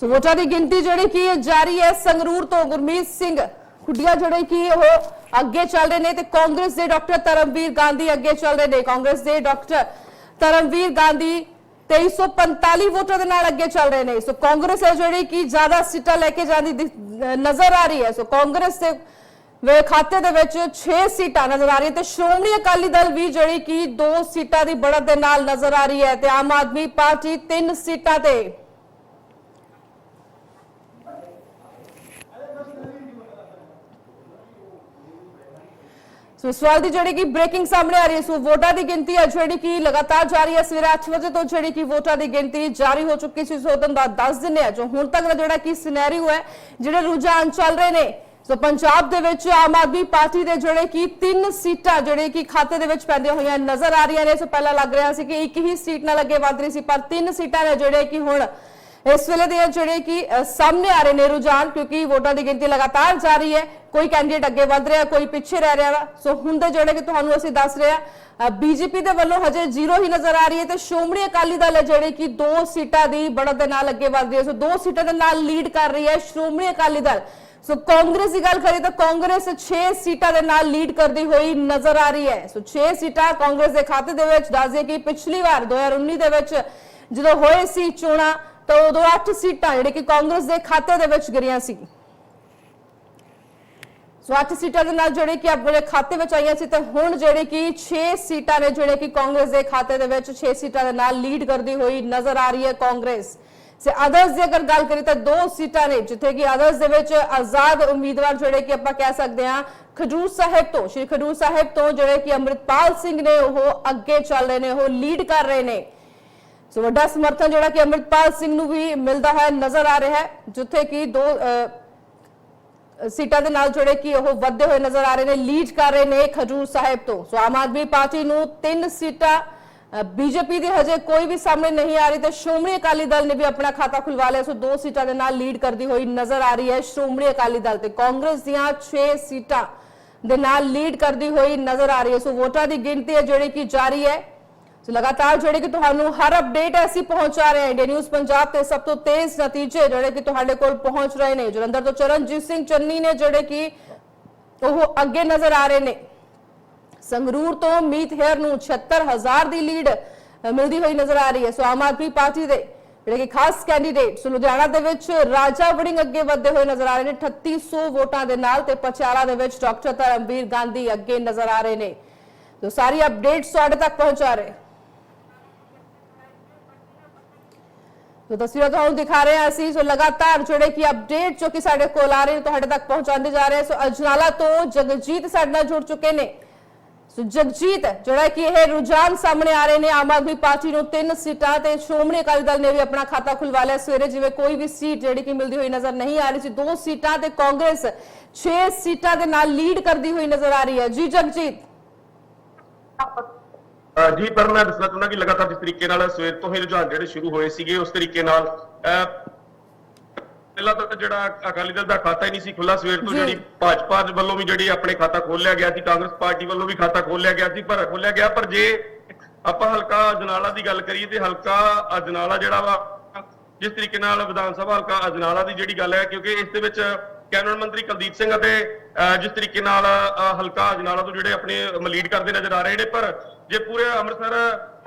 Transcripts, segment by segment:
ਸੋ ਵੋਟਾਂ ਦੀ ਗਿਣਤੀ ਜਿਹੜੀ ਕੀ ਜਾਰੀ ਹੈ, ਸੰਗਰੂਰ ਤੋਂ ਗੁਰਮੀਤ ਸਿੰਘ ਖੁੱਡੀਆਂ ਜਿਹੜੇ ਕੀ ਉਹ ਅੱਗੇ ਚੱਲ ਰਹੇ ਨੇ ਤੇ ਕਾਂਗਰਸ ਦੇ ਡਾਕਟਰ ਤਰਮਵੀਰ ਗਾਂਧੀ ਅੱਗੇ ਚੱਲ ਰਹੇ ਨੇ। ਕਾਂਗਰਸ ਦੇ ਡਾਕਟਰ ਤਰਮਵੀਰ ਗਾਂਧੀ 2345 ਵੋਟਾਂ ਦੇ ਨਾਲ ਅੱਗੇ ਚੱਲ ਰਹੇ ਨੇ। ਸੋ ਕਾਂਗਰਸ ਹੈ ਜਿਹੜੀ ਕਿ ਜ਼ਿਆਦਾ ਸੀਟਾਂ ਲੈ ਕੇ ਜਾਂਦੀ ਨਜ਼ਰ ਆ ਰਹੀ ਹੈ। ਸੋ ਕਾਂਗਰਸ ਦੇ ਵੇ ਖਾਤੇ ਦੇ ਵਿੱਚ 6 ਸੀਟਾਂ ਨਜ਼ਰ ਆ ਰਹੀਆਂ ਤੇ ਸ਼੍ਰੋਮਣੀ ਅਕਾਲੀ ਦਲ ਵੀ ਜਿਹੜੀ ਕਿ 2 ਸੀਟਾਂ ਦੀ ਬੜਤ ਦੇ ਨਾਲ ਨਜ਼ਰ ਆ ਰਹੀ ਹੈ ਤੇ ਆਮ ਆਦਮੀ ਪਾਰਟੀ 3 ਸੀਟਾਂ ਤੇ ਸੋ ਇਸ ਵਾਰ ਦੀ ਜਿਹੜੀ ਕਿ ਬ੍ਰੇਕਿੰਗ ਸਾਹਮਣੇ ਆ ਰਹੀ ਹੈ, ਸੋ ਵੋਟਾਂ ਦੀ ਗਿਣਤੀ ਹੈ ਜਿਹੜੀ ਕਿ ਲਗਾਤਾਰ ਜਾਰੀ ਹੈ। ਸਵੇਰੇ 8 ਵਜੇ ਤੋਂ ਜਿਹੜੀ ਕਿ ਵੋਟਾਂ ਦੀ ਗਿਣਤੀ ਜਾਰੀ ਹੋ ਚੁੱਕੀ ਸੀ, ਸੋ ਦਾ ਦੱਸ ਦਿੰਦੇ ਆ ਜੋ ਹੁਣ ਤੱਕ ਦਾ ਜਿਹੜਾ ਕਿ ਸਿਨੈਰੀਓ ਹੈ, ਜਿਹੜੇ ਰੁਝਾਨ ਚੱਲ ਰਹੇ ਨੇ। ਸੋ ਪੰਜਾਬ ਦੇ ਵਿੱਚ ਆਮ ਆਦਮੀ ਪਾਰਟੀ ਦੇ ਜਿਹੜੇ ਕਿ ਤਿੰਨ ਸੀਟਾਂ ਜਿਹੜੇ ਕਿ ਖਾਤੇ ਦੇ ਵਿੱਚ ਪੈਂਦੀਆਂ ਹੋਈਆਂ ਨਜ਼ਰ ਆ ਰਹੀਆਂ ਨੇ। ਸੋ ਪਹਿਲਾਂ ਲੱਗ ਰਿਹਾ ਸੀ ਕਿ ਇੱਕ ਹੀ ਸੀਟ ਨਾਲ ਅੱਗੇ ਵਧ ਰਹੀ ਸੀ, ਪਰ ਤਿੰਨ ਸੀਟਾਂ ਨੇ ਜਿਹੜੇ ਕਿ ਹੁਣ ਇਸ ਵੇਲੇ ਦੇ ਜਿਹੜੇ ਕਿ ਸਾਹਮਣੇ ਆ ਰਹੇ ਨੇ ਰੁਝਾਨ, ਕਿਉਂਕਿ ਵੋਟਾਂ ਦੀ ਗਿਣਤੀ ਲਗਾਤਾਰ ਜਾਰੀ ਹੈ। ਕੋਈ ਕੈਂਡੀਡੇਟ ਅੱਗੇ ਵਧ ਰਿਹਾ, ਕੋਈ ਪਿੱਛੇ ਰਹਿ ਰਿਹਾ ਸੋ ਹੁਣ ਦੇ ਜਿਹੜੇ ਕਿ ਤੁਹਾਨੂੰ ਅਸੀਂ ਦੱਸ ਰਿਹਾ ਬੀਜੇਪੀ ਦੇ ਵੱਲੋਂ ਹਜੇ ਜ਼ੀਰੋ ਹੀ ਨਜ਼ਰ ਆ ਰਹੀ ਹੈ ਤੇ ਸ਼੍ਰੋਮਣੀ ਅਕਾਲੀ ਦਲ ਹੈ ਜਿਹੜੇ ਕਿ ਦੋ ਸੀਟਾਂ ਦੀ ਬੜਤ ਦੇ ਨਾਲ ਅੱਗੇ ਵਧ ਰਹੀ ਹੈ। ਸੋ ਦੋ ਸੀਟਾਂ ਦੇ ਨਾਲ ਲੀਡ ਕਰ ਰਹੀ ਹੈ ਸ਼੍ਰੋਮਣੀ ਅਕਾਲੀ ਦਲ। ਸੋ ਕਾਂਗਰਸ ਦੀ ਗੱਲ ਕਰੀਏ ਤਾਂ ਕਾਂਗਰਸ 6 ਸੀਟਾਂ ਦੇ ਨਾਲ ਲੀਡ ਕਰਦੀ ਹੋਈ ਨਜ਼ਰ ਆ ਰਹੀ ਹੈ। ਸੋ 6 ਸੀਟਾਂ ਕਾਂਗਰਸ ਦੇ ਖਾਤੇ ਦੇ ਵਿੱਚ ਦੱਸਦੇ ਕਿ ਪਿਛਲੀ ਵਾਰ 2019 ਦੇ ਵਿੱਚ ਜਦੋਂ ਹੋਏ ਸੀ ਚੋਣਾਂ ਤਾਂ ਉਦੋਂ 8 ਸੀਟਾਂ ਜਿਹੜੇ ਕਿ ਕਾਂਗਰਸ ਦੇ ਖਾਤੇ ਦੇ ਵਿੱਚ ਗਿਰੀਆਂ ਸੀ। ਸੋ 8 ਸੀਟਾਂ ਦੇ ਨਾਲ ਜਿਹੜੇ ਕਿ ਆਪਣੇ ਖਾਤੇ ਵਿੱਚ ਆਈਆਂ ਸੀ, ਤੇ ਹੁਣ ਜਿਹੜੇ ਕਿ 6 ਸੀਟਾਂ ਨੇ ਜਿਹੜੇ ਕਿ ਕਾਂਗਰਸ ਦੇ ਖਾਤੇ ਦੇ ਵਿੱਚ 6 ਸੀਟਾਂ ਦੇ ਨਾਲ ਲੀਡ ਕਰਦੀ ਹੋਈ ਨਜ਼ਰ ਆ ਰਹੀ ਹੈ ਕਾਂਗਰਸ। ਸੇ ਅਦਰਸ ਦੀ ਅਗਰ ਗੱਲ ਕਰੀ ਤਾਂ ਦੋ ਸੀਟਾਂ ਨੇ, ਜਿੱਥੇ ਕਿ ਅਦਰਸ ਦੇ ਵਿੱਚ ਆਜ਼ਾਦ ਉਮੀਦਵਾਰ ਜਿਹੜੇ ਕਿ ਆਪਾਂ ਕਹਿ ਸਕਦੇ ਹਾਂ ਖਡੂਰ ਸਾਹਿਬ ਤੋਂ, ਸ਼੍ਰੀ ਖਡੂਰ ਸਾਹਿਬ ਤੋਂ ਜਿਹੜੇ ਕਿ ਅੰਮ੍ਰਿਤਪਾਲ ਸਿੰਘ ਨੇ ਉਹ ਅੱਗੇ ਚੱਲ ਰਹੇ ਨੇ, ਉਹ ਲੀਡ ਕਰ ਰਹੇ ਨੇ। ਸੋ ਵੱਡਾ ਸਮਰਥਨ ਜਿਹੜਾ ਕਿ ਅੰਮ੍ਰਿਤਪਾਲ ਸਿੰਘ ਨੂੰ ਵੀ ਮਿਲਦਾ ਹੈ, ਨਜ਼ਰ ਆ ਰਿਹਾ ਹੈ, ਜਿੱਥੇ ਕਿ ਦੋ ਸੀਟਾਂ ਦੇ ਨਾਲ ਜਿਹੜੇ ਕਿ ਉਹ ਵੱਧਦੇ ਹੋਏ ਨਜ਼ਰ ਆ ਰਹੇ ਨੇ, ਲੀਡ ਕਰ ਰਹੇ ਨੇ ਖਜੂਰ ਸਾਹਿਬ ਤੋਂ। ਸੋ ਆਮ ਆਦਮੀ ਪਾਰਟੀ ਨੂੰ ਤਿੰਨ ਸੀਟਾਂ ਬੀਜੇਪੀ ਦੀ ਹਜੇ ਕੋਈ ਵੀ ਸਾਹਮਣੇ ਨਹੀਂ ਆ ਰਹੀ ਤੇ ਸ਼੍ਰੋਮਣੀ ਅਕਾਲੀ ਦਲ ਨੇ ਵੀ ਆਪਣਾ ਖਾਤਾ ਖੁਲਵਾ ਲਿਆ। ਸੋ ਦੋ ਸੀਟਾਂ ਦੇ ਨਾਲ ਲੀਡ ਕਰਦੀ ਹੋਈ ਨਜ਼ਰ ਆ ਰਹੀ ਹੈ ਸ਼੍ਰੋਮਣੀ ਅਕਾਲੀ ਦਲ ਤੇ। ਕਾਂਗਰਸ ਦੀਆਂ 6 ਸੀਟਾਂ ਦੇ ਨਾਲ ਲੀਡ ਕਰਦੀ ਹੋਈ ਨਜ਼ਰ ਆ ਰਹੀ ਹੈ। ਸੋ ਵੋਟਾਂ ਦੀ ਗਿਣਤੀ ਹੈ ਜਿਹੜੀ ਕਿ ਜਾਰੀ ਹੈ। ਸੋ ਲਗਾਤਾਰ ਜਿਹੜੇ ਕਿ ਤੁਹਾਨੂੰ ਹਰ ਅਪਡੇਟ ਅਸੀਂ ਪਹੁੰਚਾ ਰਹੇ ਹਾਂ ਇੰਡੀਆ ਨਿਊਜ਼ ਪੰਜਾਬ ਤੇ ਸਭ ਤੋਂ ਤੇਜ਼ ਨਤੀਜੇ ਜਿਹੜੇ ਕਿ ਤੁਹਾਡੇ ਕੋਲ ਪਹੁੰਚ ਰਹੇ ਨੇ। ਜਲੰਧਰ ਤੋਂ ਚਰਨਜੀਤ ਸਿੰਘ ਚੰਨੀ ਨੇ ਜਿਹੜੇ ਕਿ ਉਹ ਅੱਗੇ ਨਜ਼ਰ ਆ ਰਹੇ ਨੇ। ਸੰਗਰੂਰ ਤੋਂ ਮੀਤ ਹੇਅਰ ਨੂੰ 76000 ਦੀ ਲੀਡ ਮਿਲਦੀ ਹੋਈ ਨਜ਼ਰ ਆ ਰਹੀ ਹੈ। ਸੋ ਆਮ ਆਦਮੀ ਪਾਰਟੀ ਦੇ ਜਿਹੜੇ ਕਿ ਖਾਸ ਕੈਂਡੀਡੇਟ ਸੋ ਲੁਧਿਆਣਾ ਦੇ ਵਿੱਚ ਰਾਜਾ ਵੜਿੰਗ ਅੱਗੇ ਵਧਦੇ ਹੋਏ ਨਜ਼ਰ ਆ ਰਹੇ ਨੇ। 3800 ਵੋਟਾਂ ਦੇ ਨਾਲ ਤੇ ਪਚਿਆਲਾ ਦੇ ਵਿੱਚ ਡਾਕਟਰ ਧਰਮਵੀਰ ਗਾਂਧੀ ਅੱਗੇ ਨਜ਼ਰ ਆ ਰਹੇ ਨੇ। ਸੋ ਸਾਰੀ ਅਪਡੇਟਸ ਤੁਹਾਡੇ ਤੱਕ ਪਹੁੰਚਾ ਰਹੇ। ਸੋ ਤਸਵੀਰਾਂ ਤੁਹਾਨੂੰ ਦਿਖਾ ਰਹੇ ਹਾਂ ਅਸੀਂ। ਸੋ ਲਗਾਤਾਰ ਜਿਹੜੇ ਕਿ ਅਪਡੇਟ ਜੋ ਕਿ ਸਾਡੇ ਕੋਲ ਆ ਰਹੇ ਨੇ, ਤੁਹਾਡੇ ਤੱਕ ਪਹੁੰਚਾਉਂਦੇ ਜਾ ਰਹੇ ਸੋ ਅਜਨਾਲਾ ਤੋਂ ਜਗਜੀਤ ਸਾਡੇ ਨਾਲ ਜੁੜ ਚੁੱਕੇ ਨੇ। ਸੋ ਜਗਜੀਤ, ਜਿਹੜਾ ਕਿ ਇਹ ਰੁਝਾਨ ਸਾਹਮਣੇ ਆ ਰਹੇ ਨੇ, ਆਮ ਆਦਮੀ ਪਾਰਟੀ ਨੂੰ ਤਿੰਨ ਸੀਟਾਂ ਤੇ ਸ਼੍ਰੋਮਣੀ ਅਕਾਲੀ ਦਲ ਨੇ ਵੀ ਆਪਣਾ ਖਾਤਾ ਖੁਲਵਾ ਲਿਆ। ਸਵੇਰੇ ਜਿਵੇਂ ਕੋਈ ਵੀ ਸੀਟ ਜਿਹੜੀ ਕਿ ਮਿਲਦੀ ਹੋਈ ਨਜ਼ਰ ਨਹੀਂ ਆ ਰਹੀ ਸੀ, ਦੋ ਸੀਟਾਂ ਤੇ ਕਾਂਗਰਸ 6 ਸੀਟਾਂ ਦੇ ਨਾਲ ਲੀਡ ਕਰਦੀ ਹੋਈ ਨਜ਼ਰ ਆ ਰਹੀ ਹੈ। ਜੀ ਜਗਜੀਤ। ਜੀ ਪਰ ਮੈਂ ਦੱਸਣਾ ਚਾਹੁੰਦਾ ਕਿ ਲਗਾਤਾਰ ਜਿਸ ਤਰੀਕੇ ਨਾਲ ਸਵੇਰ ਤੋਂ ਹੀ ਰੁਝਾਨ ਜਿਹੜੇ ਸ਼ੁਰੂ ਹੋਏ ਸੀਗੇ ਉਸ ਤਰੀਕੇ ਨਾਲ ਪਹਿਲਾਂ ਤਾਂ ਜਿਹੜਾ ਅਕਾਲੀ ਦਲ ਦਾ ਖਾਤਾ ਹੀ ਨਹੀਂ ਸੀ ਖੁੱਲਾ ਸਵੇਰ ਤੋਂ। ਜਿਹੜੀ ਭਾਜਪਾ ਦੇ ਵੱਲੋਂ ਵੀ ਜਿਹੜੀ ਆਪਣੇ ਖਾਤਾ ਖੋਲਿਆ ਗਿਆ ਸੀ ਕਾਂਗਰਸ ਪਾਰਟੀ ਵੱਲੋਂ ਵੀ ਖਾਤਾ ਖੋਲਿਆ ਗਿਆ ਸੀ ਪਰ ਖੋਲਿਆ ਗਿਆ ਪਰ ਜੇ ਆਪਾਂ ਹਲਕਾ ਅਜਨਾਲਾ ਦੀ ਗੱਲ ਕਰੀਏ ਤੇ ਹਲਕਾ ਅਜਨਾਲਾ ਜਿਹੜਾ ਵਾ ਜਿਸ ਤਰੀਕੇ ਨਾਲ ਵਿਧਾਨ ਸਭਾ ਹਲਕਾ ਅਜਨਾਲਾ ਦੀ ਜਿਹੜੀ ਗੱਲ ਹੈ ਕਿਉਂਕਿ ਇਸ ਦੇ ਵਿੱਚ ਕੈਬਨਿਟ ਮੰਤਰੀ ਕੁਲਦੀਪ ਸਿੰਘ ਅਤੇ ਜਿਸ ਤਰੀਕੇ ਨਾਲ ਹਲਕਾ ਅਜਨਾਲਾ ਤੋਂ ਜਿਹੜੇ ਆਪਣੇ ਲੀਡ ਕਰਦੇ ਨਜ਼ਰ ਆ ਰਹੇ ਨੇ ਪਰ ਜੇ ਪੂਰੇ ਅੰਮ੍ਰਿਤਸਰ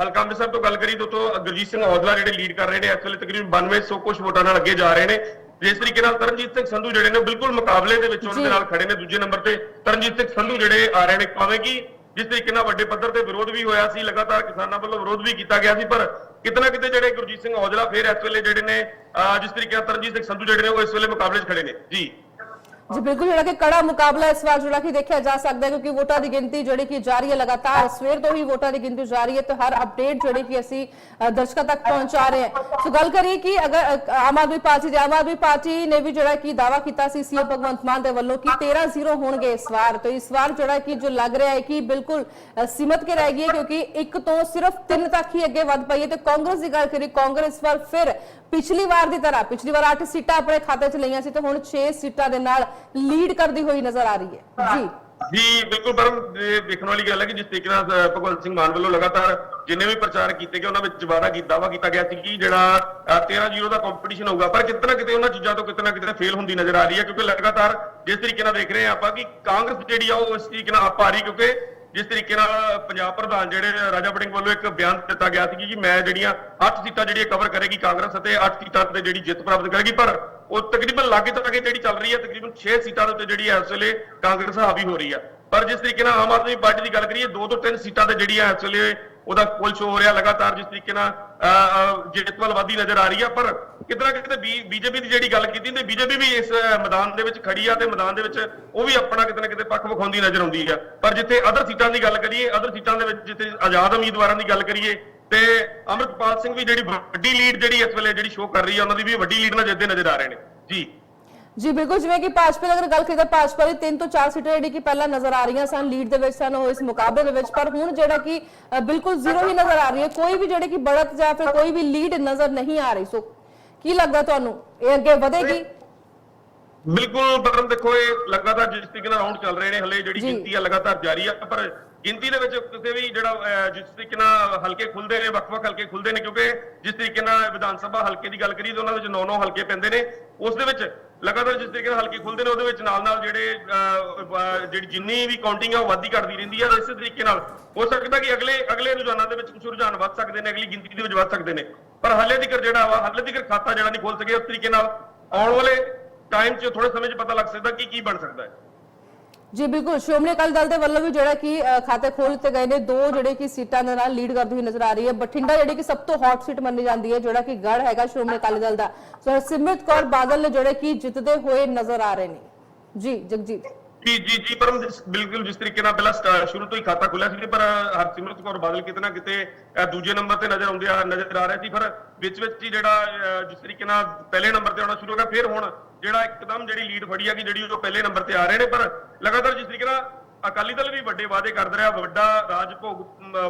ਹਲਕਾ ਅੰਮ੍ਰਿਤਸਰ ਤੋਂ ਗੱਲ ਕਰੀ ਤਾਂ ਗੁਰਜੀਤ ਸਿੰਘ ਔਜਲਾ ਜਿਹੜੇ ਲੀਡ ਕਰ ਰਹੇ ਨੇ ਇਸ ਵੇਲੇ ਤਕਰੀਬਨ 9200 ਕੁਝ ਵੋਟਾਂ ਨਾਲ ਅੱਗੇ ਜਾ ਰਹੇ ਨੇ। ਜਿਸ ਤਰੀਕੇ ਨਾਲ ਤਰਨਜੀਤ ਸਿੰਘ ਸੰਧੂ ਜਿਹੜੇ ਨੇ ਬਿਲਕੁਲ ਮੁਕਾਬਲੇ ਦੇ ਵਿੱਚ ਉਹਨਾਂ ਦੇ। ਨਾਲ ਖੜੇ ਨੇ ਦੂਜੇ ਨੰਬਰ ਤੇ। ਤਰਨਜੀਤ ਸਿੰਘ ਸੰਧੂ ਜਿਹੜੇ ਆ ਰਹੇ ਨੇ ਭਾਵੇਂ ਕਿ ਜਿਸ ਤਰੀਕੇ ਨਾਲ ਵੱਡੇ ਪੱਧਰ ਤੇ ਵਿਰੋਧ ਵੀ ਹੋਇਆ ਸੀ ਲਗਾਤਾਰ ਕਿਸਾਨਾਂ ਵੱਲੋਂ ਵਿਰੋਧ ਵੀ ਕੀਤਾ ਗਿਆ ਸੀ ਪਰ ਕਿਤਨਾ ਕਿਤੇ ਜਿਹੜੇ ਗੁਰਜੀਤ ਸਿੰਘ ਔਜਲਾ ਫੇਰ ਇਸ ਵੇਲੇ ਜਿਹੜੇ ਨੇ ਜਿਸ ਤਰੀਕੇ ਨਾਲ ਤਰਨਜੀਤ ਸਿੰਘ ਸੰਧੂ ਜਿਹੜੇ ਨੇ ਉਹ ਇਸ ਵੇਲੇ ਮੁਕਾਬਲੇ 'ਚ ਖੜੇ ਨੇ। ਜੀ। ਜੀ ਬਿਲਕੁਲ ਜਿਹੜਾ ਕਿ ਕੜਾ ਮੁਕਾਬਲਾ ਇਸ ਵਾਰ ਜਿਹੜਾ ਕਿ ਦੇਖਿਆ ਜਾ ਸਕਦਾ ਹੈ ਕਿਉਂਕਿ ਵੋਟਾਂ ਦੀ ਗਿਣਤੀ ਜਿਹੜੀ ਕਿ ਜਾਰੀ ਹੈ ਲਗਾਤਾਰ ਸਵੇਰ ਤੋਂ ਹੀ ਵੋਟਾਂ ਦੀ ਗਿਣਤੀ ਜਾਰੀ ਹੈ ਤੇ ਹਰ ਅਪਡੇਟ ਜਿਹੜੀ ਕਿ ਅਸੀਂ ਦਰਸ਼ਕਾਂ ਤੱਕ ਪਹੁੰਚਾ ਰਹੇ ਹਾਂ। ਸੋ ਗੱਲ ਕਰੀਏ ਕਿ ਅਗਰ ਆਮ ਆਦਮੀ ਪਾਰਟੀ ਦੇ ਆਮ ਆਦਮੀ ਪਾਰਟੀ ਨੇ ਵੀ ਜਿਹੜਾ ਕਿ ਦਾਵਾ ਕੀਤਾ ਸੀ ਸੀਐਮ ਭਗਵੰਤ ਮਾਨ ਦੇ ਵੱਲੋਂ ਕਿ 13-0 ਹੋਣਗੇ ਇਸ ਵਾਰ। ਤੇ ਇਸ ਵਾਰ ਜਿਹੜਾ ਕਿ ਜੋ ਲੱਗ ਰਿਹਾ ਹੈ ਕਿ ਬਿਲਕੁਲ ਅ, ਕੇ ਰਹਿ ਗਈ ਹੈ ਕਿਉਂਕਿ ਇੱਕ ਤੋਂ ਸਿਰਫ ਤਿੰਨ ਤੱਕ ਹੀ ਅੱਗੇ ਵੱਧ ਪਈ ਹੈ। ਤੇ ਕਾਂਗਰਸ ਦੀ ਗੱਲ ਕਰੀਏ ਕਾਂਗਰਸ ਇਸ ਵਾਰ ਫਿਰ ਪਿਛਲੀ ਵਾਰ ਦੀ ਤਰ੍ਹਾਂ, ਪਿਛਲੀ ਵਾਰ 8 ਸੀਟਾਂ ਆਪਣੇ ਖਾਤੇ 'ਚ ਲਈਆਂ ਸੀ ਤੇ ਹੁਣ 6 ਸੀਟਾਂ ਦੇ ਨਾਲ ਲੀਡ ਕਰਦੀ ਹੋਈ ਨਜ਼ਰ ਆ ਰਹੀ ਹੈ। ਜੀ। ਜੀ, ਬਿਲਕੁਲ ਪਰਮ ਇਹ ਵੇਖਣ ਵਾਲੀ ਗੱਲ ਹੈ ਕਿ ਜਿਸ ਤਰੀਕੇ ਨਾਲ ਭਗਵੰਤ ਸਿੰਘ ਮਾਨ ਵੱਲੋਂ ਲਗਾਤਾਰ ਜਿੰਨੇ ਵੀ ਪ੍ਰਚਾਰ ਕੀਤੇ ਗਏ, ਉਹਨਾਂ ਵਿੱਚ ਵਾਅਦਾ ਕੀਤਾ ਦਾਵਾ ਕੀਤਾ ਗਿਆ ਸੀ ਕਿ ਜਿਹੜਾ 13-0 ਦਾ ਕੰਪੀਟੀਸ਼ਨ ਹੋਊਗਾ, ਪਰ ਕਿਤੇ ਨਾ ਕਿਤੇ ਉਹਨਾਂ ਚੀਜ਼ਾਂ ਤੋਂ ਕਿਤੇ ਨਾ ਕਿਤੇ ਫੇਲ ਹੁੰਦੀ ਨਜ਼ਰ ਆ ਰਹੀ ਹੈ, ਕਿਉਂਕਿ ਲਗਾਤਾਰ ਜਿਸ ਤਰੀਕੇ ਨਾਲ ਦੇਖ ਰਹੇ ਹਾਂ ਆਪਾਂ ਕਿ ਕਾਂਗਰਸ ਜਿਹੜੀ ਆ, ਉਹ ਇਸ ਤਰੀਕੇ ਨਾਲ ਆਪ ਆ ਰਹੀ ਕਿਉਂਕਿ ਜਿਸ ਤਰੀਕੇ ਨਾਲ ਪੰਜਾਬ ਪ੍ਰਧਾਨ ਜਿਹੜੇ ਰਾਜਾ ਵੜਿੰਗ ਵੱਲੋਂ ਇੱਕ ਬਿਆਨ ਦਿੱਤਾ ਗਿਆ ਸੀ ਕਿ ਮੈਂ ਜਿਹੜੀਆਂ 8 ਸੀਟਾਂ ਜਿਹੜੀਆਂ ਕਵਰ ਕਰੇਗੀ ਕਾਂਗਰਸ ਅਤੇ 8 ਸੀਟਾਂ ਤੇ ਜਿਹੜੀ ਜਿੱਤ ਪ੍ਰਾਪਤ ਕਰੇਗੀ, ਪਰ ਉਹ ਤਕਰੀਬਨ ਲਾਗੇ ਤੱਕ ਜਿਹੜੀ ਚੱਲ ਰਹੀ ਹੈ, ਤਕਰੀਬਨ 6 ਸੀਟਾਂ ਦੇ ਉੱਤੇ ਜਿਹੜੀ ਇਸ ਵੇਲੇ ਕਾਂਗਰਸ ਹਾਵੀ ਹੋ ਰਹੀ ਹੈ। ਪਰ ਜਿਸ ਤਰੀਕੇ ਨਾਲ ਆਮ ਆਦਮੀ ਪਾਰਟੀ ਦੀ ਗੱਲ ਕਰੀਏ, ਦੋ ਤੋਂ ਤਿੰਨ ਸੀਟਾਂ ਤੇ ਜਿਹੜੀ ਹੈ, ਇਸ ਵੇਲੇ ਉਹਦਾ ਪੁਲ ਸ਼ੋ ਹੋ ਰਿਹਾ, ਲਗਾਤਾਰ ਜਿਸ ਤਰੀਕੇ ਨਾਲ ਅਹ, ਅਹ, ਵੱਲ ਵਧਦੀ ਨਜ਼ਰ ਆ ਰਹੀ ਹੈ ਪਰ ਕਿਤੇ ਨਾ ਕਿਤੇ ਬੀਜੇਪੀ ਦੀ ਜਿਹੜੀ ਗੱਲ ਕੀਤੀ ਤੇ ਬੀਜੇਪੀ ਵੀ ਇਸ ਮੈਦਾਨ ਦੇ ਵਿੱਚ ਖੜੀ ਆ ਤੇ ਮੈਦਾਨ ਦੇ ਵਿੱਚ ਉਹ ਵੀ ਆਪਣਾ ਕਿਤੇ ਨਾ ਕਿਤੇ ਪੱਖ ਵਿਖਾਉਂਦੀ ਨਜ਼ਰ ਆਉਂਦੀ ਹੈ ਪਰ ਜਿੱਥੇ ਅਦਰ ਸੀਟਾਂ ਦੀ ਗੱਲ ਕਰੀਏ ਅਦਰ ਸੀਟਾਂ ਦੇ ਵਿੱਚ ਜਿੱਥੇ ਆਜ਼ਾਦ ਉਮੀਦਵਾਰਾਂ ਦੀ ਗੱਲ ਕਰੀਏ ਤੇ ਅਮਰਪਾਲ ਸਿੰਘ ਵੀ ਜਿਹੜੀ ਵੱਡੀ ਲੀਡ ਜਿਹੜੀ ਇਸ ਵੇਲੇ ਜਿਹੜੀ ਸ਼ੋਅ ਕਰ ਰਹੀ ਹੈ ਉਹਨਾਂ ਦੀ ਵੀ ਵੱਡੀ ਲੀਡ ਨਾਲ ਜਿੱਤਦੇ ਨਜ਼ਰ ਆ ਰਹੇ ਨੇ। ਜੀ। ਜੀ ਬਿਲਕੁਲ ਜਿਵੇਂ ਕਿ ਭਾਜਪਾ ਦੀ ਅਗਰ ਗੱਲ ਕਰੀਏ ਤਾਂ ਭਾਜਪਾ ਦੀ ਤਿੰਨ ਤੋਂ ਚਾਰ ਸੀਟਾਂ ਜਿਹੜੀ ਕਿ ਪਹਿਲਾਂ ਨਜ਼ਰ ਆ ਰਹੀਆਂ ਸਨ ਲੀਡ ਦੇ ਵਿੱਚ ਸਨ ਉਹ ਇਸ ਮੁਕਾਬਲੇ ਦੇ ਵਿੱਚ ਪਰ ਹੁਣ ਜਿਹੜਾ ਕਿ ਬਿਲਕੁਲ ਜ਼ੀਰੋ ਹੀ ਨਜ਼ਰ ਆ ਰਹੀ ਹੈ। ਕੋਈ ਵੀ ਜਿਹੜੀ ਕਿ ਬੜਤ ਜਾਂ ਫਿਰ ਕੋਈ ਵੀ ਲੀਡ ਨਜ਼ਰ ਨਹੀਂ ਆ ਰਹੀ। ਸੋ ਕੀ ਲੱਗਦਾ ਤੁਹਾਨੂੰ? ਇਹ ਅੱਗੇ ਵਧੇਗੀ? ਬਿਲਕੁਲ ਪਰਮ ਦੇਖੋ ਇਹ ਲਗਾਤਾਰ ਜਿਸ ਤਰੀਕੇ ਨਾਲ ਰਾਉਂਡ ਚੱਲ ਰਹੇ ਨੇ ਹਲੇ ਜਿਹੜੀ। ਗਿਣਤੀ ਆ ਲਗਾਤਾਰ ਜਾਰੀ ਆ ਪਰ ਗਿਣਤੀ ਦੇ ਵਿੱਚ ਕਿਸੇ ਵੀ ਜਿਹੜਾ ਜਿਸ ਤਰੀਕੇ ਨਾਲ ਹਲਕੇ ਖੁੱਲਦੇ ਨੇ ਵੱਖ-ਵੱਖ ਹਲਕੇ ਖੁੱਲਦੇ ਨੇ ਕਿਉਂਕਿ ਜਿਸ ਤਰੀਕੇ ਨਾਲ ਵਿਧਾਨ ਸਭਾ ਹਲਕੇ ਦੀ ਗੱਲ ਕਰੀਏ ਤਾਂ ਉਹਨਾਂ ਵਿੱਚ 9-9 ਹਲਕੇ ਪੈਂਦੇ ਨੇ ਉਸ ਦੇ ਵਿੱਚ ਲਗਾਤਾਰ ਜਿਸ ਤਰੀਕੇ ਨਾਲ ਹਲਕੇ ਖੁੱਲਦੇ ਨੇ ਉਹਦੇ ਵਿੱਚ ਨਾਲ-ਨਾਲ ਜਿਹੜੇ ਅਹ, ਜਿਹੜੀ ਜਿੰਨੀ ਵੀ ਕਾਊਂਟਿੰਗ ਆ ਉਹ ਵੱਧਦੀ ਘਟਦੀ ਰਹਿੰਦੀ ਹੈ ਇਸੇ ਤਰੀਕੇ ਨਾਲ ਹੋ ਸਕਦਾ ਕਿ ਅਗਲੇ ਅਗਲੇ ਰੁਝਾਨਾਂ ਦੇ ਵਿੱਚ ਕੁਝ ਰੁਝਾਨ ਵੱਧ ਸਕਦੇ ਨੇ ਅਗਲੀ ਗਿਣਤੀ ਦੇ ਵਿੱਚ ਵੱਧ ਸਕਦੇ ਨੇ। ਪਰ ਹਾਲੇ ਤੱਕ ਜਿਹੜਾ ਵਾ ਹਾਲੇ ਤੱਕ ਖਾਤਾ ਜਿਹੜਾ ਨਹੀਂ ਖੁੱਲ ਸਕਿਆ ਉਸ ਤਰੀਕੇ ਨਾਲ ਆਉਣ ਵਾਲੇ ਟਾਈਮ 'ਚ ਥੋੜੇ ਸਮੇਂ 'ਚ ਪਤਾ ਲੱਗ ਸਕਦਾ ਕਿ ਕੀ ਬਣ ਸਕਦਾ ਹੈ। ਜੀ, ਬਿਲਕੁਲ। ਸ਼੍ਰੋਮਣੀ ਅਕਾਲੀ ਦਲ ਦੇ ਵੱਲੋਂ ਵੀ ਜਿਹੜਾ ਕਿ ਖਾਤੇ ਖੋਲ ਦਿੱਤੇ ਗਏ ਨੇ, ਦੋ ਜਿਹੜੇ ਕਿ ਸੀਟਾਂ ਦੇ ਨਾਲ ਲੀਡ ਕਰਦੀ ਹੋਈ ਨਜ਼ਰ ਆ ਰਹੀ ਹੈ। ਬਠਿੰਡਾ ਜਿਹੜੀ ਕਿ ਸਭ ਤੋਂ ਹੌਟ ਸੀਟ ਮੰਨੀ ਜਾਂਦੀ ਹੈ, ਜਿਹੜਾ ਕਿ ਗੜ ਹੈਗਾ ਸ਼੍ਰੋਮਣੀ ਅਕਾਲੀ ਦਲ ਦਾ। ਸੋ ਸਿਮਰਤ ਕੌਰ ਬਾਦਲ ਨੇ ਜਿਹੜੇ ਕਿ ਜਿੱਤਦੇ ਹੋਏ ਨਜ਼ਰ ਆ ਰਹੇ ਨੇ। ਜੀ, ਜਗਜੀਤ। ਜੀ ਜੀ ਜੀ ਪਰਮ ਬਿਲਕੁਲ ਜਿਸ ਤਰੀਕੇ ਨਾਲ ਪਹਿਲਾਂ ਸ਼ੁਰੂ ਤੋਂ ਹੀ ਖਾਤਾ ਖੁੱਲਿਆ ਸੀ, ਪਰ ਹਰਸਿਮਰਤ ਕੌਰ ਬਾਦਲ ਕਿਤੇ ਨਾ ਕਿਤੇ ਦੂਜੇ ਨੰਬਰ ਤੇ ਨਜ਼ਰ ਆਉਂਦੇ ਆ, ਨਜ਼ਰ ਆ ਰਿਹਾ ਸੀ, ਪਰ ਵਿੱਚ ਵਿੱਚ ਹੀ ਜਿਹੜਾ ਜਿਸ ਤਰੀਕੇ ਨਾਲ ਪਹਿਲੇ ਨੰਬਰ ਤੇ ਆਉਣਾ ਸ਼ੁਰੂ ਹੋ ਗਿਆ, ਫਿਰ ਹੁਣ ਜਿਹੜਾ ਇੱਕਦਮ ਜਿਹੜੀ ਲੀਡ ਫੜੀ ਆ ਕਿ ਜਿਹੜੀ ਉਹ ਪਹਿਲੇ ਨੰਬਰ ਤੇ ਆ ਰਹੇ ਨੇ, ਪਰ ਲਗਾਤਾਰ ਜਿਸ ਤਰੀਕੇ ਨਾਲ ਅਕਾਲੀ ਦਲ ਵੀ ਵੱਡੇ ਵਾਅਦੇ ਕਰਦਾ ਰਿਹਾ, ਵੱਡਾ ਰਾਜ ਭੋਗ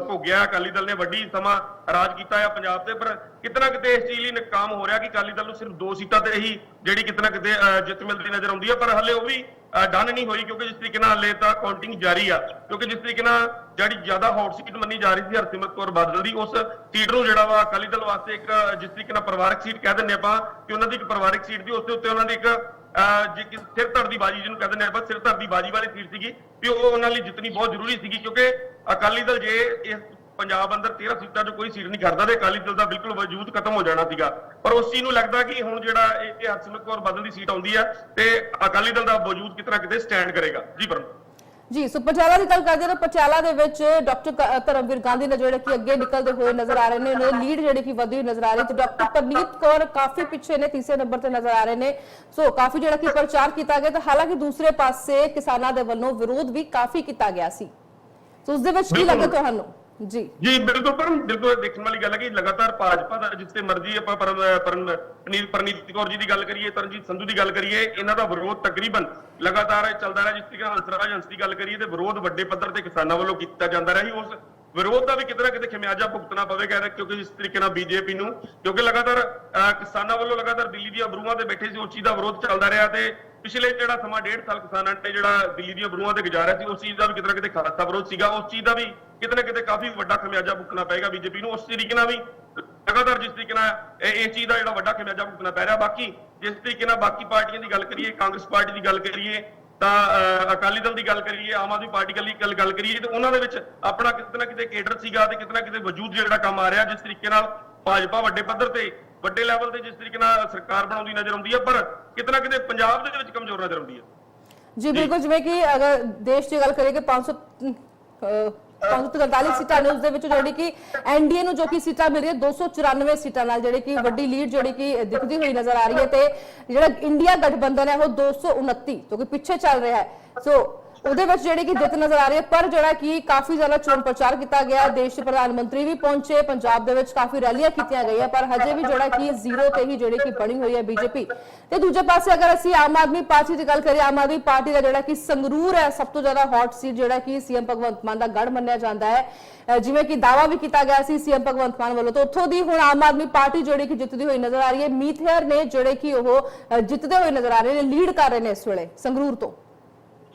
ਭੋਗਿਆ, ਅਕਾਲੀ ਦਲ ਨੇ ਵੱਡੀ ਸਮਾਂ ਰਾਜ ਕੀਤਾ ਆ ਪੰਜਾਬ ਤੇ, ਪਰ ਕਿਤਨਾ ਕਿਤੇ ਇਸ ਚੀਜ਼ ਲਈ ਨਕਾਮ ਹੋ ਰਿਹਾ ਕਿ ਅਕਾਲੀ ਦਲ ਨੂੰ ਸਿਰਫ ਦੋ ਸੀਟਾਂ ਤੇ ਹੀ ਜਿਹੜੀ ਕਿਤਨਾ ਕਿਤੇ ਜਿੱਤ ਮਿਲਦੀ ਨਜ਼ਰ ਆਉਂਦੀ ਹੈ ਪਰ ਹਲੇ ਉਹ ਵੀ ਡਨ ਨਹੀਂ ਹੋਈ ਕਿਉਂਕਿ ਜਿਸ ਤਰੀਕੇ ਨਾਲ ਹਲੇ ਤਾਂ ਕਾਊਂਟਿੰਗ ਜਾਰੀ ਆ ਕਿਉਂਕਿ ਜਿਸ ਤਰੀਕੇ ਨਾਲ ਜਿਹੜੀ ਜ਼ਿਆਦਾ ਹੌਟ ਸੀਟ ਮੰਨੀ ਜਾ ਰਹੀ ਸੀ ਹਰਸਿਮਰਤ ਕੌਰ ਬਾਦਲ ਦੀ ਉਸ ਸੀਟ ਨੂੰ ਜਿਹੜਾ ਵਾ ਅਕਾਲੀ ਦਲ ਵਾਸਤੇ ਇੱਕ ਜਿਸ ਤਰੀਕੇ ਨਾਲ ਪਰਿਵਾਰਕ ਸੀਟ ਕਹਿ ਦਿੰਦੇ ਆਪਾਂ ਕਿ ਉਹਨਾਂ ਦੀ ਇੱਕ ਪਰਿਵਾਰਕ ਸੀਟ ਦੀ ਉਸ ਦੇ ਉੱਤੇ ਉਹਨਾਂ ਦੀ ਇੱਕ ਅਹ, ਜੇ ਕਿ ਸਿਰ ਧੜ ਦੀ ਬਾਜੀ ਜਿਹਨੂੰ ਕਹਿ ਦਿੰਦੇ ਆਪਾਂ ਸਿਰ ਧੜ ਦੀ ਬਾਜੀ ਵਾਲੀ ਸੀਟ ਸੀਗੀ ਵੀ ਉਹ ਉਹਨਾਂ ਲਈ ਜਿੱਤਣੀ ਬਹੁਤ ਜ਼ਰੂਰੀ ਸੀਗੀ ਕਿਉਂਕਿ ਅਕਾਲੀ ਦਲ ਜੇ ਇਸ ਪੰਜਾਬ ਅੰਦਰ 13 ਸੀਟਾਂ 'ਚ ਕੋਈ ਸੀਟ ਨਹੀਂ ਕਰਦਾ ਤੇ ਅਕਾਲੀ ਦਲ ਦਾ ਬਿਲਕੁਲ ਵਜੂਦ ਖਤਮ ਹੋ ਜਾਣਾ ਸੀਗਾ। ਪਰ ਉਸ ਚੀਜ਼ ਨੂੰ ਲੱਗਦਾ ਕਿ ਹੁਣ ਜਿਹੜਾ ਇਹ ਹਰਸਿਮਰਤ ਕੌਰ ਬਾਦਲ ਦੀ ਸੀਟ ਆਉਂਦੀ ਆ ਤੇ ਅਕਾਲੀ ਦਲ ਦਾ ਵਜੂਦ ਕਿਤਨਾ ਕਿਤੇ ਸਟੈਂਡ ਕਰੇਗਾ। ਜੀ ਪਰਮ। ਜੀ ਸੋ ਪਟਿਆਲਾ ਦੀ ਗੱਲ ਕਰਦੇ ਹਾਂ ਪਟਿਆਲਾ ਦੇ ਵਿੱਚ ਡਾਕਟਰ ਧਰਮਵੀਰ ਗਾਂਧੀ ਨੇ ਜਿਹੜੇ ਕਿ ਅੱਗੇ ਨਿਕਲਦੇ ਹੋਏ ਨਜ਼ਰ ਆ ਰਹੇ ਨੇ ਉਹਨਾਂ ਦੀ ਲੀਡ ਜਿਹੜੀ ਕਿ ਵਧੀ ਹੋਈ ਨਜ਼ਰ ਆ ਰਹੀ ਤੇ ਡਾਕਟਰ ਪਰਨੀਤ ਕੌਰ ਕਾਫੀ ਪਿੱਛੇ ਨੇ ਤੀਸਰੇ ਨੰਬਰ ਤੇ ਨਜ਼ਰ ਆ ਰਹੇ ਨੇ। ਸੋ ਕਾਫੀ ਜਿਹੜਾ ਕਿ ਪ੍ਰਚਾਰ ਕੀਤਾ ਗਿਆ ਤੇ ਹਾਲਾਂਕਿ ਦੂਸਰੇ ਪਾਸੇ ਕਿਸਾਨਾਂ ਦੇ ਵੱਲੋਂ ਵਿਰੋਧ ਵੀ ਕਾਫੀ ਕੀਤਾ ਗਿਆ ਸੀ। ਸੋ ਉਸ ਦੇ ਵਿੱਚ ਕੀ ਲੱਗੇ ਤੁਹਾਨੂੰ? ਜੀ। ਜੀ ਬਿਲਕੁਲ ਪਰ ਬਿਲਕੁਲ ਦੇਖਣ ਵਾਲੀ ਗੱਲ ਹੈ ਕਿ ਲਗਾਤਾਰ ਭਾਜਪਾ ਦਾ ਜਿੱਥੇ ਮਰਜ਼ੀ ਆਪਾਂ ਪਰਮ ਪਰਨੀਤ ਕੌਰ ਜੀ ਦੀ ਗੱਲ ਕਰੀਏ ਤਰਨਜੀਤ ਸੰਧੂ ਦੀ ਗੱਲ ਕਰੀਏ ਇਹਨਾਂ ਦਾ ਵਿਰੋਧ ਤਕਰੀਬਨ ਲਗਾਤਾਰ ਚੱਲਦਾ ਰਿਹਾ ਜਿਸ ਤਰੀਕੇ ਨਾਲ ਹੰਸਰਾਜ ਹੰਸ ਦੀ ਗੱਲ ਕਰੀਏ ਤੇ ਵਿਰੋਧ ਵੱਡੇ ਪੱਧਰ ਤੇ ਕਿਸਾਨਾਂ ਵੱਲੋਂ ਕੀਤਾ ਜਾਂਦਾ ਰਿਹਾ ਸੀ। ਉਸ ਵਿਰੋਧ ਦਾ ਵੀ ਕਿਤੇ ਨਾ ਕਿਤੇ ਖਿਮਿਆਜ਼ਾ ਭੁਗਤਣਾ ਪਵੇਗਾ ਕਿਉਂਕਿ ਜਿਸ ਤਰੀਕੇ ਨਾਲ ਬੀਜੇਪੀ ਨੂੰ ਕਿਉਂਕਿ ਲਗਾਤਾਰ ਅਹ, ਕਿਸਾਨਾਂ ਵੱਲੋਂ ਲਗਾਤਾਰ ਦਿੱਲੀ ਦੀਆਂ ਬਰੂਹਾਂ ਤੇ ਬੈਠੇ ਸੀ ਉਸ ਚੀਜ਼ ਦਾ ਵਿਰੋਧ ਚੱਲਦਾ ਰਿਹਾ ਤੇ ਪਿਛਲੇ ਜਿਹੜਾ ਸਮਾਂ ਡੇਢ ਸਾਲ ਕਿਸਾਨਾਂ ਨੇ ਜਿਹੜਾ ਦਿੱਲੀ ਦੀਆਂ ਬਰੂਹਾਂ ਤੇ ਗੁਜ਼ਾਰਿਆ ਸੀ ਉਸ ਚੀਜ਼ ਦਾ ਵੀ ਕਿਤੇ ਨਾ ਕਿਤੇ ਖਾਸਾ ਵਿਰੋਧ ਸੀਗਾ। ਉਸ ਚੀਜ਼ ਦਾ ਵੀ ਕਿਤੇ ਨਾ ਕਿਤੇ ਕਾਫੀ ਵੱਡਾ ਖਮਿਆਜਾ ਭੁਗਤਣਾ ਪਏਗਾ ਬੀਜੇਪੀ ਨੂੰ। ਉਸ ਤਰੀਕੇ ਨਾਲ ਵੀ ਲਗਾਤਾਰ ਜਿਸ ਤਰੀਕੇ ਨਾਲ ਇਹ ਚੀਜ਼ ਦਾ ਜਿਹੜਾ ਵੱਡਾ ਖਮਿਆਜਾ ਭੁਗਤਣਾ ਪੈ ਰਿਹਾ। ਬਾਕੀ ਜਿਸ ਤਰੀਕੇ ਨਾਲ ਬਾਕੀ ਪਾਰਟੀਆਂ ਦੀ ਗੱਲ ਕਰੀਏ ਕਾਂਗਰਸ ਪਾਰਟੀ ਦੀ ਗੱਲ ਕਰੀਏ ਤਾਂ ਅਹ, ਅਕਾਲੀ ਦਲ ਦੀ ਗੱਲ ਕਰੀਏ ਆਮ ਆਦਮੀ ਪਾਰਟੀ ਦੀ ਗੱਲ ਗੱਲ ਕਰੀਏ ਤੇ ਉਹਨਾਂ ਦੇ ਵਿੱਚ ਆਪਣਾ ਕਿਤੇ ਨਾ ਕਿਤੇ ਕੇਡਰ ਸੀਗਾ ਤੇ ਕਿਤੇ ਨਾ ਕਿਤੇ ਵਜੂਦ ਜਿਹੜਾ ਕੰਮ ਆ ਰਿਹਾ ਜਿਸ ਤਰੀਕੇ ਨਾਲ ਭਾਜਪਾ ਵੱਡੇ ਪੱਧਰ ਤੇ ਵੱਡੇ ਲੈਵਲ ਤੇ ਜਿਸ ਤਰੀਕੇ ਨਾਲ ਸਰਕਾਰ ਬਣਾਉਂਦੀ ਨਜ਼ਰ ਆਉਂਦੀ ਹੈ ਪਰ ਕਿਤੇ ਨਾ ਕਿਤੇ ਪੰਜਾਬ ਦੇ ਵਿੱਚ ਕਮਜ਼ੋਰ ਨਜ਼ਰ ਆਉਂਦੀ ਹੈ। ਜੀ ਬਿਲਕੁਲ ਜਿਵੇਂ ਕਿ ਅਗਰ ਦੇਸ਼ ਦੀ ਗੱਲ ਕਰੀਏ ਕਿ 500 ਅਹ, 543 ਸੀਟਾਂ ਨੇ ਉਸ ਦੇ ਵਿੱਚ ਜਿਹੜੀ ਕਿ ਐਨਡੀਏ ਨੂੰ ਜੋ ਕਿ ਸੀਟਾਂ ਮਿਲ ਰਹੀ ਹੈ 294 ਸੀਟਾਂ ਨਾਲ ਜਿਹੜੀ ਕਿ ਵੱਡੀ ਲੀਡ ਜਿਹੜੀ ਕਿ ਦਿਖਦੀ ਹੋਈ ਨਜ਼ਰ ਆ ਰਹੀ ਹੈ ਤੇ ਜਿਹੜਾ ਇੰਡੀਆ ਗਠਬੰਧਨ ਹੈ ਉਹ 229 ਜੋ ਕਿ ਪਿੱਛੇ ਚੱਲ ਰਿਹਾ ਹੈ। ਸੋ ਉਹਦੇ ਵਿੱਚ ਜਿਹੜੀ ਕਿ ਜਿੱਤ ਨਜ਼ਰ ਆ ਰਹੀ ਹੈ, ਪਰ ਜਿਹੜਾ ਕਿ ਕਾਫੀ ਜ਼ਿਆਦਾ ਚੋਣ ਪ੍ਰਚਾਰ ਕੀਤਾ ਗਿਆ, ਦੇਸ਼ ਦੇ ਪ੍ਰਧਾਨ ਮੰਤਰੀ ਵੀ ਪਹੁੰਚੇ, ਪੰਜਾਬ ਦੇ ਵਿੱਚ ਕਾਫੀ ਰੈਲੀਆਂ ਕੀਤੀਆਂ ਗਈਆਂ, ਪਰ ਹਜੇ ਵੀ ਜਿਹੜਾ ਕਿ ਜ਼ੀਰੋ ਤੇ ਹੀ ਜਿਹੜੀ ਕਿ ਬਣੀ ਹੋਈ ਹੈ ਬੀਜੇਪੀ। ਤੇ ਦੂਜੇ ਪਾਸੇ ਅਗਰ ਅਸੀਂ ਆਮ ਆਦਮੀ ਪਾਰਟੀ ਦੀ ਗੱਲ ਕਰੀਏ, ਆਮ ਆਦਮੀ ਪਾਰਟੀ ਦਾ ਜਿਹੜਾ ਕਿ ਸੰਗਰੂਰ ਹੈ, ਸਭ ਤੋਂ ਜ਼ਿਆਦਾ ਹੌਟ ਸੀਟ ਜਿਹੜਾ ਕਿ ਸੀਐਮ ਭਗਵੰਤ ਮਾਨ ਦਾ ਗੜ ਮੰਨਿਆ ਜਾਂਦਾ ਹੈ। ਜਿਵੇਂ ਕਿ ਦਾਵਾ ਵੀ ਕੀਤਾ ਗਿਆ ਸੀ ਸੀਐਮ ਭਗਵੰਤ ਮਾਨ ਵੱਲੋਂ, ਤਾਂ ਉੱਥੋਂ ਦੀ ਹੁਣ ਆਮ ਆਦਮੀ ਪਾਰਟੀ ਜਿਹੜੀ ਕਿ ਜਿੱਤਦੀ ਹੋਈ ਨਜ਼ਰ ਆ ਰਹੀ ਹੈ ਮੀਥੇਅਰ ਨੇ ਜਿਹੜੇ ਕਿ ਉਹ ਜਿੱਤਦੇ ਹੋਏ ਨਜ਼ਰ ਆ ਰਹੇ ਨੇ ਲੀਡ ਕਰ ਰਹੇ ਨੇ ਇਸ ਵੇਲੇ ਸੰਗਰੂਰ ਤੋਂ।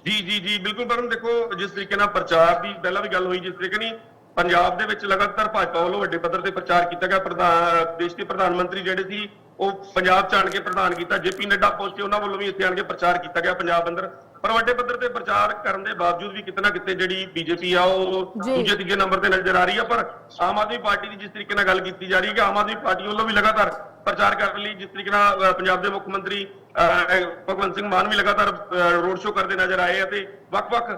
ਜੀ ਜੀ ਜੀ, ਬਿਲਕੁਲ ਪਰਮ ਦੇਖੋ, ਜਿਸ ਤਰੀਕੇ ਨਾਲ ਪ੍ਰਚਾਰ ਦੀ ਪਹਿਲਾਂ ਵੀ ਗੱਲ ਹੋਈ, ਜਿਸ ਤਰੀਕੇ ਨਹੀਂ ਪੰਜਾਬ ਦੇ ਵਿੱਚ ਲਗਾਤਾਰ ਭਾਜਪਾ ਵੱਲੋਂ ਵੱਡੇ ਪੱਧਰ ਤੇ ਪ੍ਰਚਾਰ ਕੀਤਾ ਗਿਆ, ਪ੍ਰਧਾਨ, ਦੇਸ਼ ਦੇ ਪ੍ਰਧਾਨ ਮੰਤਰੀ ਜਿਹੜੇ ਸੀ, ਉਹ ਪੰਜਾਬ ਚ ਆਣ ਕੇ ਪ੍ਰਧਾਨ ਕੀਤਾ, ਜੇਪੀ ਨੱਡਾ ਪਹੁੰਚੇ ਉਹਨਾਂ ਵੱਲੋਂ ਵੀ ਇੱਥੇ ਆਣ ਕੇ ਪ੍ਰਚਾਰ ਕੀਤਾ ਗਿਆ ਪੰਜਾਬ ਅੰਦਰ। ਪਰ ਵੱਡੇ ਪੱਧਰ ਤੇ ਪ੍ਰਚਾਰ ਕਰਨ ਦੇ ਬਾਵਜੂਦ ਵੀ ਕਿਤੇ ਨਾ ਕਿਤੇ ਜਿਹੜੀ ਬੀਜੇਪੀ ਆ ਉਹ। ਦੂਜੇ ਤੀਜੇ ਨੰਬਰ ਤੇ ਨਜ਼ਰ ਆ ਰਹੀ ਆ ਪਰ ਆਮ ਆਦਮੀ ਪਾਰਟੀ ਦੀ ਜਿਸ ਤਰੀਕੇ ਨਾਲ ਗੱਲ ਕੀਤੀ ਜਾ ਰਹੀ ਹੈ ਕਿ ਆਮ ਆਦਮੀ ਪਾਰਟੀ ਵੱਲੋਂ ਵੀ ਲਗਾਤਾਰ ਪ੍ਰਚਾਰ ਕਰਨ ਲਈ ਜਿਸ ਤਰੀਕੇ ਨਾਲ ਪੰਜਾਬ ਦੇ ਮੁੱਖ ਮੰਤਰੀ ਭਗਵੰਤ ਸਿੰਘ ਮਾਨ ਵੀ ਲਗਾਤਾਰ ਰੋਡ ਸ਼ੋਅ ਕਰਦੇ ਨਜ਼ਰ ਆਏ ਅਤੇ ਵੱਖ-ਵੱਖ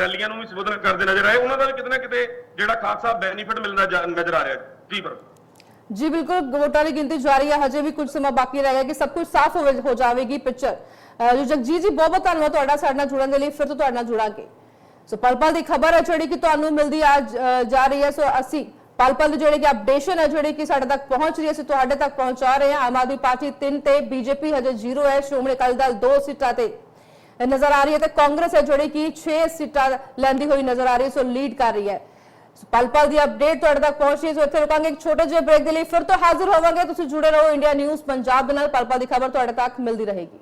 ਰੈਲੀਆਂ ਨੂੰ ਵੀ ਸੰਬੋਧਨ ਕਰਦੇ ਨਜ਼ਰ ਆਏ। ਉਹਨਾਂ ਦਾ ਵੀ ਕਿਤੇ ਨਾ ਕਿਤੇ ਜਿਹੜਾ ਖਾਸਾ ਬੈਨੀਫਿਟ ਮਿਲਦਾ ਨਜ਼ਰ ਆ ਰਿਹਾ ਜੀ ਪਰ ਜੀ ਬਿਲਕੁਲ, ਵੋਟਾਂ ਦੀ ਗਿਣਤੀ ਜਾਰੀ ਹੈ ਹਜੇ ਵੀ ਕੁਝ ਸਮਾਂ ਬਾਕੀ ਰਹਿ ਗਿਆ ਕਿ ਸਭ ਕੁਝ ਸਾਫ਼ ਹੋ ਹੋ ਜਾਵੇਗੀ ਪਿਕਚਰ। ਅਹ ਜੋ ਜਗਜੀਤ ਜੀ, ਬਹੁਤ ਬਹੁਤ ਧੰਨਵਾਦ ਤੁਹਾਡਾ, ਸਾਡੇ ਨਾਲ ਜੁੜਨ ਦੇ ਲਈ, ਫਿਰ ਤੋਂ ਤੁਹਾਡੇ ਨਾਲ ਜੁੜਾਂਗੇ। ਸੋ ਪਲ ਪਲ ਦੀ ਖਬਰ ਹੈ ਜਿਹੜੀ ਕਿ ਤੁਹਾਨੂੰ ਮਿਲਦੀ ਆ, ਜਾ ਰਹੀ ਹੈ। ਸੋ ਅਸੀਂ ਪਲ ਪਲ ਦੀ ਜਿਹੜੀ ਕਿ ਅਪਡੇਸ਼ਨ ਹੈ, ਜਿਹੜੀ ਕਿ ਸਾਡੇ ਤੱਕ ਪਹੁੰਚ ਰਹੀ ਹੈ, ਅਸੀਂ ਤੁਹਾਡੇ ਤੱਕ ਪਹੁੰਚਾ ਰਹੇ ਹਾਂ। ਆਮ ਆਦਮੀ ਪਾਰਟੀ 3 ਤੇ ਬੀਜੇਪੀ ਹਜੇ 0 ਹੈ। ਸ਼੍ਰੋਮਣੀ ਅਕਾਲੀ ਦਲ 2 ਸੀਟਾਂ ਤੇ ਨਜ਼ਰ ਆ ਰਹੀ ਹੈ ਤੇ ਕਾਂਗਰਸ ਹੈ ਜਿਹੜੀ ਕਿ 6 ਸੀਟਾਂ ਲੈਂਦੀ ਹੋਈ ਨਜ਼ਰ ਆ ਰਹੀ ਹੈ, ਸੋ ਲੀਡ ਕਰ ਰਹੀ ਹੈ। ਪਲ ਪਲ ਦੀ ਅਪਡੇਟ ਤੁਹਾਡੇ ਤੱਕ ਪਹੁੰਚ ਰਹੀ ਹੈ ਸੋ ਇੱਥੇ ਰੁਕਾਂਗੇ ਇੱਕ ਛੋਟੇ ਜਿਹੇ ਬ੍ਰੇਕ ਦੇ ਲਈ। ਫਿਰ ਤੋਂ ਹਾਜ਼ਰ ਹੋਵਾਂਗੇ, ਤੁਸੀਂ ਜੁੜੇ ਰਹੋ ਇੰਡੀਆ ਨਿਊਜ਼ ਪੰਜਾਬ ਦੇ ਨਾਲ। ਪਲ ਪਲ ਦੀ ਖਬਰ ਤੁਹਾਡੇ ਤੱਕ ਮਿਲਦੀ ਰਹੇਗੀ।